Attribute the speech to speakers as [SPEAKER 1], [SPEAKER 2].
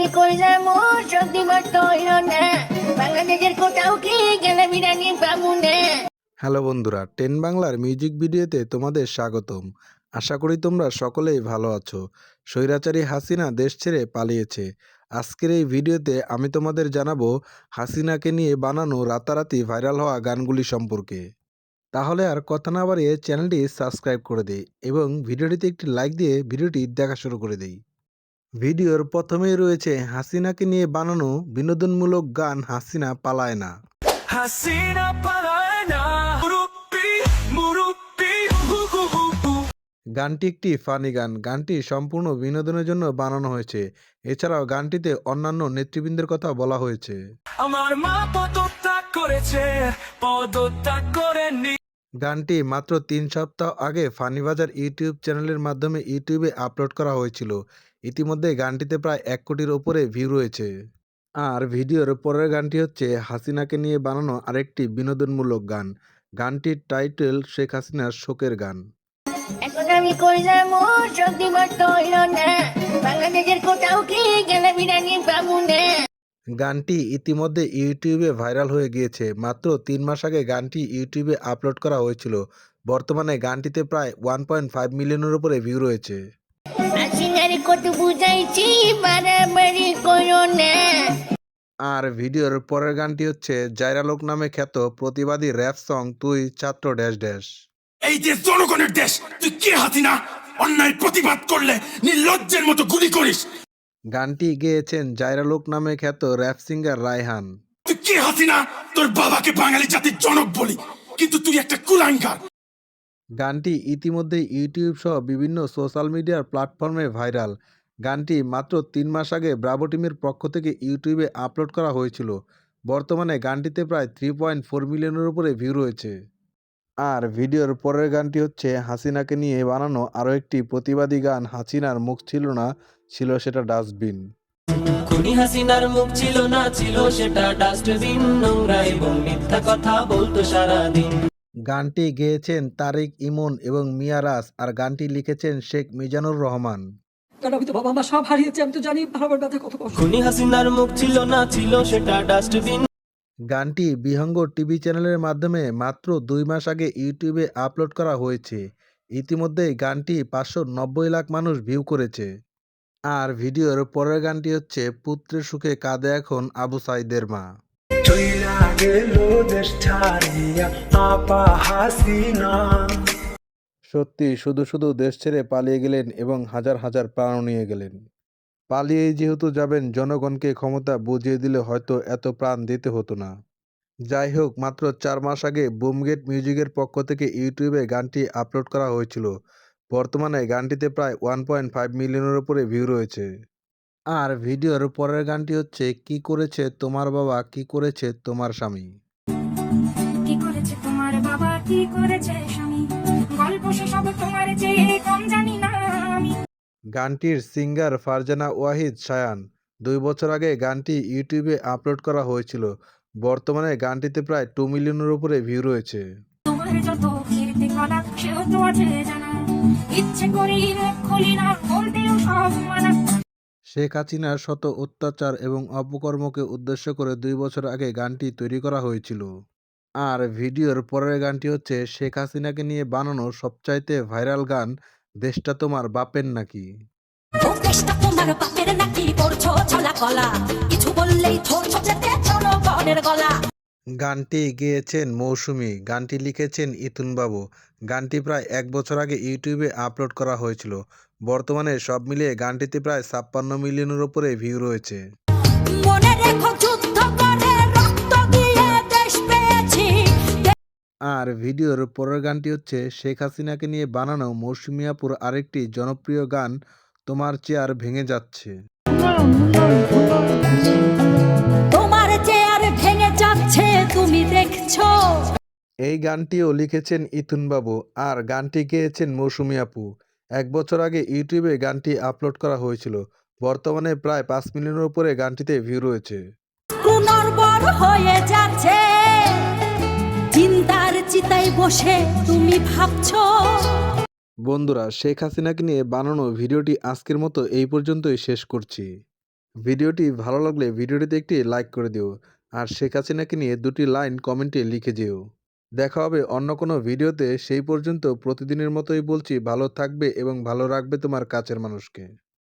[SPEAKER 1] আমি কইলাম মোর বাংলাদেশের কোথাও কি গেলে বিরিয়ানি পাবো
[SPEAKER 2] হ্যালো বন্ধুরা, টেন বাংলার মিউজিক ভিডিওতে তোমাদের স্বাগতম। আশা করি তোমরা সকলেই ভালো আছো। স্বৈরাচারী হাসিনা দেশ ছেড়ে পালিয়েছে। আজকের এই ভিডিওতে আমি তোমাদের জানাব হাসিনাকে নিয়ে বানানো রাতারাতি ভাইরাল হওয়া গানগুলি সম্পর্কে। তাহলে আর কথা না বাড়িয়ে চ্যানেলটি সাবস্ক্রাইব করে দিই এবং ভিডিওটিতে একটি লাইক দিয়ে ভিডিওটি দেখা শুরু করে দিই। ভিডিওর প্রথমেই রয়েছে হাসিনাকে নিয়ে বানানো বিনোদনমূলক গান হাসিনা পালায় না।
[SPEAKER 3] হাসিনা পালায় না।
[SPEAKER 2] গানটি একটি ফানি গান। গানটি সম্পূর্ণ বিনোদনের জন্য বানানো হয়েছে। এছাড়াও গানটিতে অন্যান্য নেতৃবৃন্দের কথা বলা হয়েছে।
[SPEAKER 3] আমার মা পদত্যাগ করেছে পদত্যাগ করেনি
[SPEAKER 2] গানটি মাত্র তিন সপ্তাহ আগে ফানিবাজার ইউটিউব চ্যানেলের মাধ্যমে ইউটিউবে আপলোড করা হয়েছিল। ইতিমধ্যে গানটিতে প্রায় এক কোটির ওপরে ভিউ রয়েছে। আর ভিডিওর পরের গানটি হচ্ছে হাসিনাকে নিয়ে বানানো আরেকটি বিনোদনমূলক গান। গানটির টাইটেল শেখ হাসিনার শোকের গান।
[SPEAKER 1] এখন আমি কইলাম মোর শক্তিমান তৈল না। বাংলাদেশের কোথাও কি গেলে বিরিয়ানি পাবো না?
[SPEAKER 2] গানটি ইতিমধ্যে ইউটিউবে ভাইরাল হয়ে গিয়েছে। মাত্র তিন মাস আগে গানটি ইউটিউবে আপলোড করা হয়েছিল। বর্তমানে গানটিতে প্রায় ওয়ান পয়েন্ট ফাইভ মিলিয়নের উপরে ভিউ রয়েছে।
[SPEAKER 1] হাসিনার কত বুঝাইছি বাড়াবাড়ি করো না।
[SPEAKER 2] আর ভিডিওর পরের গানটি হচ্ছে জাইরালোক নামে খ্যাত প্রতিবাদী র্যাপ সং তুই ছাত্র ড্যাশ ড্যাশ।
[SPEAKER 4] এই দেশ জনগণের দেশ তুই কে হাসিনা অন্যায় প্রতিবাদ করলে নির্লজ্জের মতো গুলি করিস।
[SPEAKER 2] গানটি গেয়েছেন জাইরালোক নামে খ্যাত র্যাপ সিঙ্গার রায়হান।
[SPEAKER 4] তুই কে হাসিনা তোর বাবাকে বাঙালি জাতির জনক বলি কিন্তু তুই একটা কুলাঙ্গার।
[SPEAKER 2] গানটি ইতিমধ্যে ইউটিউব সহ বিভিন্ন সোশ্যাল মিডিয়ার প্ল্যাটফর্মে ভাইরাল। গানটি মাত্র তিন মাস আগে ব্রাভো টিমের পক্ষ থেকে ইউটিউবে আপলোড করা হয়েছিল। বর্তমানে গানটিতে প্রায় থ্রি পয়েন্ট ফোর মিলিয়নের উপরে ভিউ রয়েছে। আর ভিডিওর পরের গানটি হচ্ছে হাসিনাকে নিয়ে বানানো আরও একটি প্রতিবাদী গান হাসিনার মুখ ছিল না, ছিল সেটা ডাস্টবিন।
[SPEAKER 5] খুনি হাসিনার মুখ ছিল না, ছিল সেটা ডাস্টবিন, নোংরা এবং মিথ্যা কথা বলতো সারাদিন।
[SPEAKER 2] গানটি গেয়েছেন তারিক ইমন এবং মিয়ারাস আর গানটি লিখেছেন শেখ মিজানুর রহমান।
[SPEAKER 6] কারণ আমি তো বাবা মা সব হারিয়েছি আমি তো জানি বাবার ব্যথা কত কষ্ট।
[SPEAKER 5] খুনি হাসিনার মুখ ছিল না ছিল সেটা ডাস্টবিন
[SPEAKER 2] গানটি বিহঙ্গ টিভি চ্যানেলের মাধ্যমে মাত্র দুই মাস আগে ইউটিউবে আপলোড করা হয়েছে। ইতিমধ্যে গানটি পাঁচশো নব্বই লাখ মানুষ ভিউ করেছে। আর ভিডিওর পরের গানটি হচ্ছে পুত্রের সুখে কাঁদে এখন আবু সাইদের মা।
[SPEAKER 3] চইলা গেল আপা হাসিনা।
[SPEAKER 2] সত্যি, শুধু শুধু দেশ ছেড়ে পালিয়ে গেলেন এবং হাজার হাজার প্রাণ নিয়ে গেলেন। পালিয়ে যেহেতু যাবেন, জনগণকে ক্ষমতা বুঝিয়ে দিলে হয়তো এত প্রাণ দিতে হতো না। যাই হোক, মাত্র চার মাস আগে বুমগেট মিউজিকের পক্ষ থেকে ইউটিউবে গানটি আপলোড করা হয়েছিল। বর্তমানে গানটিতে প্রায় ওয়ান পয়েন্ট ফাইভ মিলিয়নের উপরে ভিউ রয়েছে। আর ভিডিওর পরের গানটি হচ্ছে কি করেছে তোমার বাবা? কি করেছে তোমার স্বামী?
[SPEAKER 7] কি করেছে তোমার বাবা? কি করেছে স্বামী? গল্প সেসব তোমার চেয়ে কম জানি না আমি।
[SPEAKER 2] গানটির সিঙ্গার ফারজানা ওয়াহিদ শায়ান দুই বছর আগে গানটি ইউটিউবে আপলোড করা হয়েছিল। বর্তমানে গানটিতে প্রায় টু মিলিয়নের উপরে ভিউ রয়েছে।
[SPEAKER 7] ইচ্ছে করি মুখ খুলি না বলতেও সব মানা।
[SPEAKER 2] শেখ হাসিনার শত অত্যাচার এবং অপকর্মকে উদ্দেশ্য করে দুই বছর আগে গানটি তৈরি করা হয়েছিল। আর ভিডিওর পরের গানটি হচ্ছে শেখ হাসিনাকে নিয়ে বানানো সবচাইতে ভাইরাল গান, দেশটা তোমার বাপের নাকি।
[SPEAKER 8] কিছু বললেই গলা।
[SPEAKER 2] গানটি গেয়েছেন মৌসুমী গানটি লিখেছেন ইতুন বাবু গানটি প্রায় এক বছর আগে ইউটিউবে আপলোড করা হয়েছিল। বর্তমানে সব মিলিয়ে গানটিতে প্রায় ছাপ্পান্ন মিলিয়নের উপরে ভিউ রয়েছে। আর ভিডিওর পরের গানটি হচ্ছে শেখ হাসিনাকে নিয়ে বানানো মৌসুমিয়াপুর আরেকটি জনপ্রিয় গান তোমার চেয়ার ভেঙে যাচ্ছে। এই গানটিও লিখেছেন ইথুন বাবু আর গানটি গেয়েছেন মৌসুমী আপু। এক বছর আগে ইউটিউবে গানটি আপলোড করা হয়েছিল। বর্তমানে প্রায় পাঁচ মিলিয়নের উপরে গানটিতে ভিউ রয়েছে।
[SPEAKER 8] হয়ে যাচ্ছে। চিন্তার চিতায় বসে তুমি ভাবছ।
[SPEAKER 2] বন্ধুরা শেখ হাসিনাকে নিয়ে বানানো ভিডিওটি আজকের মতো এই পর্যন্তই শেষ করছি। ভিডিওটি ভালো লাগলে ভিডিওটিতে একটি লাইক করে দিও। আর শেখ হাসিনাকে নিয়ে দুটি লাইন কমেন্টে লিখে যেও। দেখা হবে অন্য কোনো ভিডিওতে। সেই পর্যন্ত প্রতিদিনের মতোই বলছি, ভালো থাকবে এবং ভালো রাখবে তোমার কাছের মানুষকে।